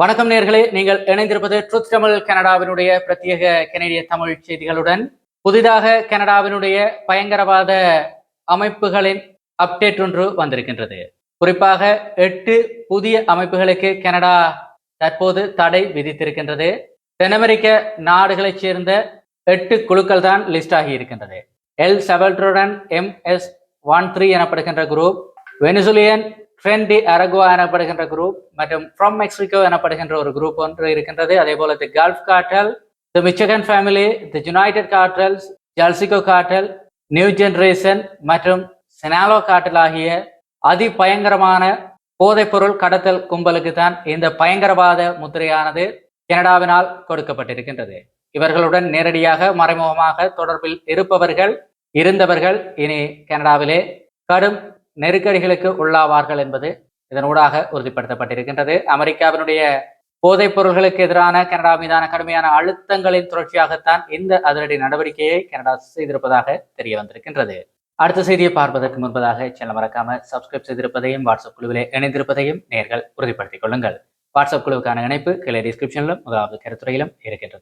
வணக்கம் நேர்களே. நீங்கள் இணைந்திருப்பது ட்ரூத் தமிழ் கனடாவினுடைய பிரத்யேக கனடிய தமிழ் செய்திகளுடன். புதிதாக கனடாவினுடைய பயங்கரவாத அமைப்புகளின் அப்டேட் ஒன்று வந்திருக்கின்றது. குறிப்பாக எட்டு புதிய அமைப்புகளுக்கு கனடா தற்போது தடை விதித்திருக்கின்றது. தென் அமெரிக்க நாடுகளைச் சேர்ந்த எட்டு குழுக்கள் தான் லிஸ்ட் ஆகி இருக்கின்றது. எல் செவல்ட்ருடன் எம் எஸ் ஒன் த்ரீ எனப்படுகின்ற group Venezuelan tren de Aragua எனப்படுகின்ற குரூப் மற்றும் ஃப்ரம் மெக்சிகோ எனப்படுகின்ற ஒரு குரூப் ஒன்று இருக்கின்றது. அதே போல the Gulf cartel the Michoacan family the united cartels Jalisco cartel new generation மற்றும் செனாலோ கார்டல் ஆகிய அதி பயங்கரமான போதைப்பொருள் கடத்தல் கும்பலுக்கு தான் இந்த பயங்கரவாத முத்திரையானது கனடாவினால் கொடுக்கப்பட்டிருக்கின்றது. இவர்களுடன் நேரடியாக மறைமுகமாக தொடர்பில் இருப்பவர்கள் இருந்தவர்கள் இனி கனடாவிலே கடும் நெருக்கடிகளுக்கு உள்ளாவார்கள் என்பது இதனூடாக உறுதிப்படுத்தப்பட்டிருக்கின்றது. அமெரிக்காவினுடைய போதைப் பொருள்களுக்கு எதிரான கனடா மீதான கடுமையான அழுத்தங்களின் தொடர்ச்சியாகத்தான் இந்த அதிரடி நடவடிக்கையை கனடா செய்திருப்பதாக தெரிய வந்திருக்கின்றது. அடுத்த செய்தியை பார்ப்பதற்கு முன்பதாக சேனல் மறக்காம சப்ஸ்கிரைப் செய்திருப்பதையும் வாட்ஸ்அப் குழுவிலே இணைந்திருப்பதையும் நேர்கள் உறுதிப்படுத்திக் கொள்ளுங்கள். வாட்ஸ்அப் குழுவுக்கான இணைப்பு கீழே டிஸ்கிரிப்ஷனிலும் முதலாவது கருத்துறையிலும் இருக்கின்றது.